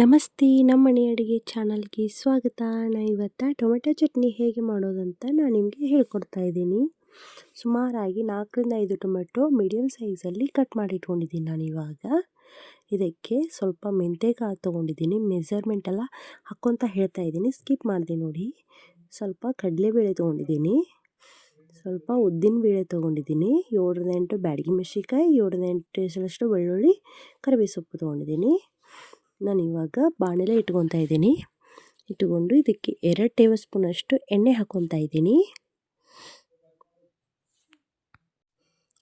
ನಮಸ್ತೆ, ನಮ್ಮ ಮನೆ ಅಡುಗೆ ಚಾನಲ್ಗೆ ಸ್ವಾಗತ. ನಾ ಇವತ್ತು ಟೊಮೆಟೊ ಚಟ್ನಿ ಹೇಗೆ ಮಾಡೋದಂತ ನಾನು ನಿಮಗೆ ಹೇಳ್ಕೊಡ್ತಾ ಇದ್ದೀನಿ. ಸುಮಾರಾಗಿ ನಾಲ್ಕರಿಂದ ಐದು ಟೊಮೆಟೊ ಮೀಡಿಯಮ್ ಸೈಜಲ್ಲಿ ಕಟ್ ಮಾಡಿ ಇಟ್ಕೊಂಡಿದ್ದೀನಿ ನಾನು ಇವಾಗ. ಇದಕ್ಕೆ ಸ್ವಲ್ಪ ಮೆಂತೆಕಾಳು ತೊಗೊಂಡಿದ್ದೀನಿ. ಮೆಜರ್ಮೆಂಟ್ ಎಲ್ಲ ಹಾಕ್ಕೊತ ಹೇಳ್ತಾ ಇದ್ದೀನಿ. ಸ್ಕಿಪ್ ಮಾಡಿದೆ ನೋಡಿ. ಸ್ವಲ್ಪ ಕಡಲೆಬೇಳೆ ತೊಗೊಂಡಿದ್ದೀನಿ. ಸ್ವಲ್ಪ ಉದ್ದಿನ ಬೇಳೆ ತೊಗೊಂಡಿದ್ದೀನಿ. ಏಳರಿಂದ ಎಂಟು ಬ್ಯಾಡಗಿ ಮೆಣಸಿನ್ಕಾಯಿ, ಏಳರಿಂದ ಎಂಟು ಸಲಷ್ಟು ಬೆಳ್ಳುಳ್ಳಿ, ಕರಿಬೇವು ಸೊಪ್ಪು ತೊಗೊಂಡಿದ್ದೀನಿ. ನಾನು ಇವಾಗ ಬಾಣಲೆ ಇಟ್ಕೊತಾ ಇದ್ದೀನಿ. ಇಟ್ಟುಕೊಂಡು ಇದಕ್ಕೆ ಎರಡು ಟೇಬಲ್ ಸ್ಪೂನಷ್ಟು ಎಣ್ಣೆ ಹಾಕ್ಕೊತಾ ಇದ್ದೀನಿ.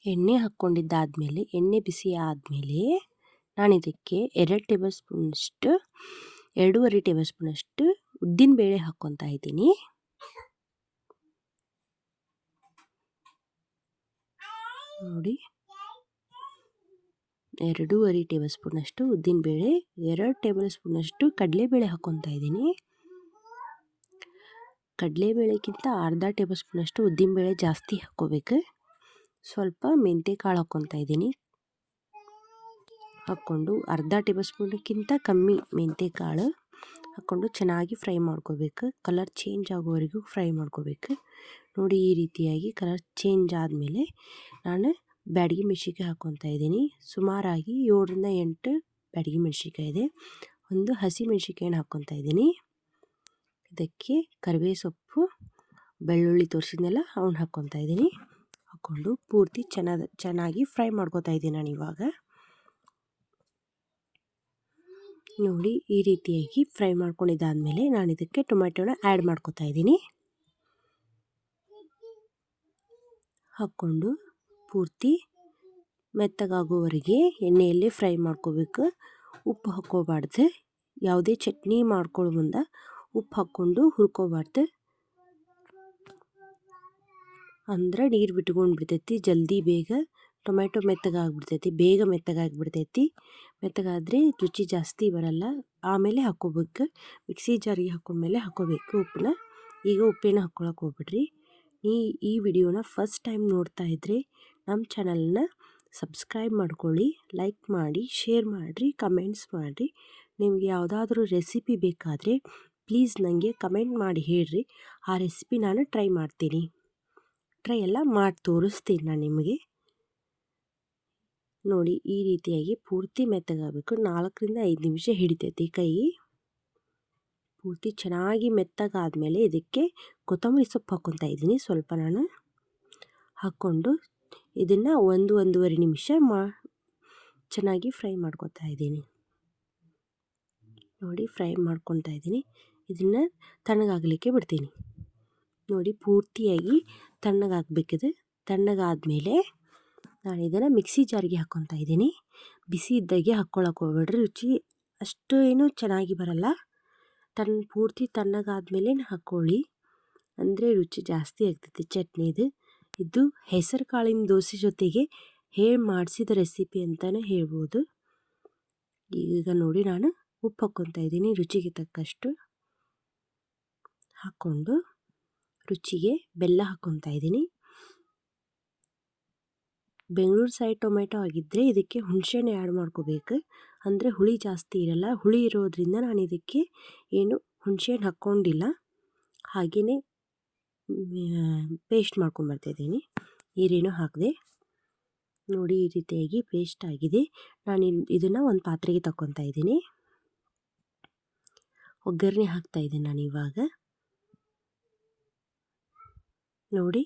ಎಣ್ಣೆ ಹಾಕ್ಕೊಂಡಿದ್ದಾದಮೇಲೆ, ಎಣ್ಣೆ ಬಿಸಿ ಆದಮೇಲೆ ನಾನು ಇದಕ್ಕೆ ಎರಡು ಟೇಬಲ್ ಸ್ಪೂನಷ್ಟು ಎರಡೂವರೆ ಟೇಬಲ್ ಸ್ಪೂನಷ್ಟು ಉದ್ದಿನ ಬೇಳೆ ಹಾಕ್ಕೊತಾ ಇದ್ದೀನಿ. ನೋಡಿ. ಎರಡೂವರೆ ಟೇಬಲ್ ಸ್ಪೂನಷ್ಟು ಉದ್ದಿನಬೇಳೆ, ಎರಡು ಟೇಬಲ್ ಸ್ಪೂನಷ್ಟು ಕಡಲೆಬೇಳೆ ಹಾಕ್ಕೊತಾ ಇದ್ದೀನಿ. ಕಡಲೆಬೇಳೆಗಿಂತ ಅರ್ಧ ಟೇಬಲ್ ಸ್ಪೂನಷ್ಟು ಉದ್ದಿನಬೇಳೆ ಜಾಸ್ತಿ ಹಾಕ್ಕೋಬೇಕು. ಸ್ವಲ್ಪ ಮೆಂತ್ಯ ಕಾಳು ಹಾಕ್ಕೊತಾ ಇದ್ದೀನಿ. ಹಾಕ್ಕೊಂಡು ಅರ್ಧ ಟೇಬಲ್ ಸ್ಪೂನ್ಗಿಂತ ಕಮ್ಮಿ ಮೆಂತ್ಯ ಕಾಳು ಹಾಕ್ಕೊಂಡು ಚೆನ್ನಾಗಿ ಫ್ರೈ ಮಾಡ್ಕೋಬೇಕು. ಕಲರ್ ಚೇಂಜ್ ಆಗೋವರೆಗೂ ಫ್ರೈ ಮಾಡ್ಕೋಬೇಕು. ನೋಡಿ ಈ ರೀತಿಯಾಗಿ ಕಲರ್ ಚೇಂಜ್ ಆದಮೇಲೆ ನಾನು ಬ್ಯಾಡಗಿ ಮೆಣ್ಸಿಕಾಯಿ ಹಾಕ್ಕೊತಾ ಇದ್ದೀನಿ. ಸುಮಾರಾಗಿ ಏಳರಿಂದ ಎಂಟು ಬ್ಯಾಡಗಿ ಮೆಣ್ಸಿಕಾಯಿ ಇದೆ. ಒಂದು ಹಸಿ ಮೆಣ್ಸಿನ್ಕಾಯಿನ ಹಾಕ್ಕೊತಾ ಇದ್ದೀನಿ. ಇದಕ್ಕೆ ಕರಿಬೇವು ಸೊಪ್ಪು ಬೆಳ್ಳುಳ್ಳಿ ತೋರಿಸಿದ್ನೆಲ್ಲ ಅವನ್ನ ಹಾಕ್ಕೊತಾ ಇದ್ದೀನಿ. ಹಾಕ್ಕೊಂಡು ಪೂರ್ತಿ ಚೆನ್ನಾಗಿ ಚೆನ್ನಾಗಿ ಫ್ರೈ ಮಾಡ್ಕೊತಾ ಇದ್ದೀನಿ ನಾನು ಇವಾಗ. ನೋಡಿ, ಈ ರೀತಿಯಾಗಿ ಫ್ರೈ ಮಾಡ್ಕೊಂಡಿದ್ದಾದಮೇಲೆ ನಾನು ಇದಕ್ಕೆ ಟೊಮೆಟೊನ ಆ್ಯಡ್ ಮಾಡ್ಕೊತಾ ಇದ್ದೀನಿ. ಹಾಕ್ಕೊಂಡು ಪೂರ್ತಿ ಮೆತ್ತಗಾಗೋವರೆಗೆ ಎಣ್ಣೆಯಲ್ಲಿ ಫ್ರೈ ಮಾಡ್ಕೋಬೇಕು. ಉಪ್ಪು ಹಾಕ್ಕೋಬಾರ್ದು. ಯಾವುದೇ ಚಟ್ನಿ ಮಾಡ್ಕೊಳ್ಳೋ ಮುಂದೆ ಉಪ್ಪು ಹಾಕ್ಕೊಂಡು ಹುರ್ಕೋಬಾರ್ದು. ಅಂದ್ರೆ ನೀರು ಬಿಟ್ಕೊಂಡು ಬಿಡ್ತೈತಿ. ಜಲ್ದಿ ಬೇಗ ಟೊಮೆಟೊ ಮೆತ್ತಗಾಗ್ಬಿಡ್ತೈತಿ. ಬೇಗ ಮೆತ್ತಗಾಗ್ಬಿಡ್ತೈತಿ. ಮೆತ್ತಗಾದರೆ ರುಚಿ ಜಾಸ್ತಿ ಬರಲ್ಲ. ಆಮೇಲೆ ಹಾಕ್ಕೋಬೇಕು. ಮಿಕ್ಸಿ ಜಾರಿಗೆ ಹಾಕೊಂಡ್ಮೇಲೆ ಹಾಕ್ಕೋಬೇಕು ಉಪ್ಪನ್ನ. ಈಗ ಉಪ್ಪೇನ ಹಾಕ್ಕೊಳಕ್ಕೆ ಹೋಗ್ಬಿಡ್ರಿ. ಈ ಈ ವಿಡಿಯೋನ ಫಸ್ಟ್ ಟೈಮ್ ನೋಡ್ತಾ ಇದ್ದರೆ ನಮ್ಮ ಚಾನಲ್ನ ಸಬ್ಸ್ಕ್ರೈಬ್ ಮಾಡ್ಕೊಳ್ಳಿ, ಲೈಕ್ ಮಾಡಿ, ಶೇರ್ ಮಾಡಿರಿ, ಕಮೆಂಟ್ಸ್ ಮಾಡಿರಿ. ನಿಮಗೆ ಯಾವುದಾದ್ರೂ ರೆಸಿಪಿ ಬೇಕಾದರೆ ಪ್ಲೀಸ್ ನನಗೆ ಕಮೆಂಟ್ ಮಾಡಿ ಹೇಳ್ರಿ. ಆ ರೆಸಿಪಿ ನಾನು ಟ್ರೈ ಮಾಡ್ತೀನಿ. ಟ್ರೈ ಎಲ್ಲ ಮಾಡಿ ತೋರಿಸ್ತೀನಿ ನಾನು ನಿಮಗೆ. ನೋಡಿ, ಈ ರೀತಿಯಾಗಿ ಪೂರ್ತಿ ಮೆತ್ತಗಾಗಬೇಕು. ನಾಲ್ಕರಿಂದ ಐದು ನಿಮಿಷ ಹಿಡಿತೈತಿ ಕೈ ಪೂರ್ತಿ ಚೆನ್ನಾಗಿ ಮೆತ್ತಗಾದಮೇಲೆ ಇದಕ್ಕೆ ಕೊತ್ತಂಬರಿ ಸೊಪ್ಪು ಹಾಕ್ಕೊತಾ ಇದ್ದೀನಿ. ಸ್ವಲ್ಪ ನಾನು ಹಾಕ್ಕೊಂಡು ಇದನ್ನು ಒಂದು ಒಂದೂವರೆ ನಿಮಿಷ ಮಾ, ಚೆನ್ನಾಗಿ ಫ್ರೈ ಮಾಡ್ಕೊತಾ ಇದ್ದೀನಿ. ನೋಡಿ ಫ್ರೈ ಮಾಡ್ಕೊತಾ ಇದ್ದೀನಿ. ಇದನ್ನು ತಣ್ಣಗಾಗಲಿಕ್ಕೆ ಬಿಡ್ತೀನಿ. ನೋಡಿ ಪೂರ್ತಿಯಾಗಿ ತಣ್ಣಗಾಗಬೇಕಿದೆ. ತಣ್ಣಗಾದಮೇಲೆ ನಾನು ಇದನ್ನು ಮಿಕ್ಸಿ ಜಾರಿಗೆ ಹಾಕ್ಕೊತಾ ಇದ್ದೀನಿ. ಬಿಸಿ ಇದ್ದಾಗೆ ಹಾಕ್ಕೊಳಕ್ಕೆ ಹೋಗ್ಬೇಡ್ರಿ, ರುಚಿ ಅಷ್ಟು ಏನು ಚೆನ್ನಾಗಿ ಬರಲ್ಲ. ತನ್ನ ಪೂರ್ತಿ ತಣ್ಣಗಾದ್ಮೇಲೆ ಹಾಕ್ಕೊಳ್ಳಿ ಅಂದರೆ ರುಚಿ ಜಾಸ್ತಿ ಆಗ್ತೈತಿ, ಚಟ್ನಿದು. ಇದು ಹೆಸರು ಕಾಳಿನ ದೋಸೆ ಜೊತೆಗೆ ಹೇಳಿ ಮಾಡಿಸಿದ ರೆಸಿಪಿ ಅಂತಲೇ ಹೇಳ್ಬೋದು. ಈಗ ನೋಡಿ ನಾನು ಉಪ್ಪು ಹಾಕ್ಕೊತಾ ಇದ್ದೀನಿ, ರುಚಿಗೆ ತಕ್ಕಷ್ಟು. ಹಾಕ್ಕೊಂಡು ರುಚಿಗೆ ಬೆಲ್ಲ ಹಾಕ್ಕೊತಾ ಇದ್ದೀನಿ. ಬೆಂಗಳೂರು ಸೈಡ್ ಟೊಮೆಟೊ ಆಗಿದ್ದರೆ ಇದಕ್ಕೆ ಹುಣಸೆಹಣ್ಣು ಆ್ಯಡ್ ಮಾಡ್ಕೋಬೇಕು. ಅಂದರೆ ಹುಳಿ ಜಾಸ್ತಿ ಇರಲ್ಲ, ಹುಳಿ ಇರೋದ್ರಿಂದ ನಾನು ಇದಕ್ಕೆ ಏನು ಹುಣಸೆಹಣ್ಣು ಹಾಕ್ಕೊಂಡಿಲ್ಲ. ಹಾಗೆಯೇ ಪೇಸ್ಟ್ ಮಾಡ್ಕೊಂಬರ್ತಾಯಿದ್ದೀನಿ ನೀರೇನು ಹಾಕಿದೆ. ನೋಡಿ ಈ ರೀತಿಯಾಗಿ ಪೇಸ್ಟ್ ಆಗಿದೆ. ನಾನು ಇದನ್ನು ಒಂದು ಪಾತ್ರೆಗೆ ತಗೊತಾ ಇದ್ದೀನಿ. ಒಗ್ಗರಣೆ ಹಾಕ್ತಾ ಇದ್ದೀನಿ ನಾನು ಇವಾಗ. ನೋಡಿ,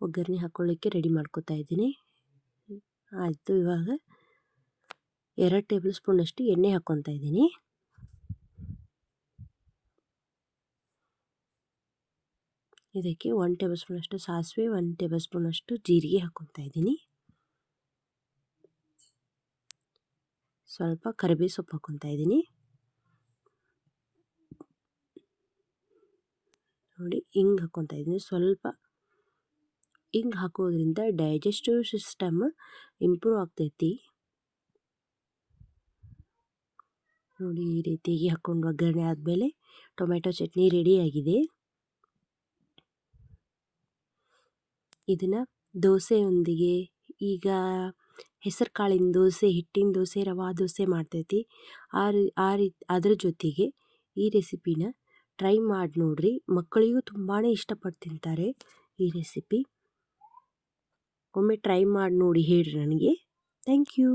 ಒಗ್ಗರಣೆ ಹಾಕ್ಕೊಳ್ಳೋಕ್ಕೆ ರೆಡಿ ಮಾಡ್ಕೊತಾ ಇದ್ದೀನಿ. ಆಯಿತು, ಇವಾಗ ಎರಡು ಟೇಬಲ್ ಸ್ಪೂನಷ್ಟು ಎಣ್ಣೆ ಹಾಕ್ಕೊತಾ ಇದ್ದೀನಿ. ಇದಕ್ಕೆ ಒನ್ ಟೇಬಲ್ ಸ್ಪೂನಷ್ಟು ಸಾಸಿವೆ ಒನ್ ಟೇಬಲ್ ಸ್ಪೂನಷ್ಟು ಜೀರಿಗೆ ಹಾಕ್ಕೊತಾ ಇದ್ದೀನಿ. ಸ್ವಲ್ಪ ಕರಿಬೇವು ಸೊಪ್ಪು ಹಾಕ್ಕೊತಾ ಇದ್ದೀನಿ. ನೋಡಿ, ಹಿಂಗೆ ಹಾಕ್ಕೊತಾ ಇದ್ದೀನಿ. ಸ್ವಲ್ಪ ಹಿಂಗೆ ಹಾಕೋದ್ರಿಂದ ಡೈಜೆಸ್ಟಿವ್ ಸಿಸ್ಟಮ್ ಇಂಪ್ರೂವ್ ಆಗ್ತೈತಿ. ನೋಡಿ, ಈ ರೀತಿಯಾಗಿ ಹಾಕ್ಕೊಂಡು ಒಗ್ಗರಣೆ ಆದಮೇಲೆ ಟೊಮೆಟೊ ಚಟ್ನಿ ರೆಡಿಯಾಗಿದೆ ಇದನ್ನು ದೋಸೆಯೊಂದಿಗೆ ಈಗ ಹೆಸರು ಕಾಳಿನ ದೋಸೆ, ಹಿಟ್ಟಿನ ದೋಸೆ, ರವಾ ದೋಸೆ ಮಾಡ್ತೈತಿ. ಆ ಆ ರೀ ಅದ್ರ ಜೊತೆಗೆ ಈ ರೆಸಿಪಿನ ಟ್ರೈ ಮಾಡಿ ನೋಡಿರಿ. ಮಕ್ಕಳಿಗೂ ತುಂಬಾ ಇಷ್ಟಪಟ್ಟು ತಿಂತಾರೆ ಈ ರೆಸಿಪಿ. ಒಮ್ಮೆ ಟ್ರೈ ಮಾಡಿ ನೋಡಿ ಹೇಳಿರಿ ನನಗೆ. Thank you.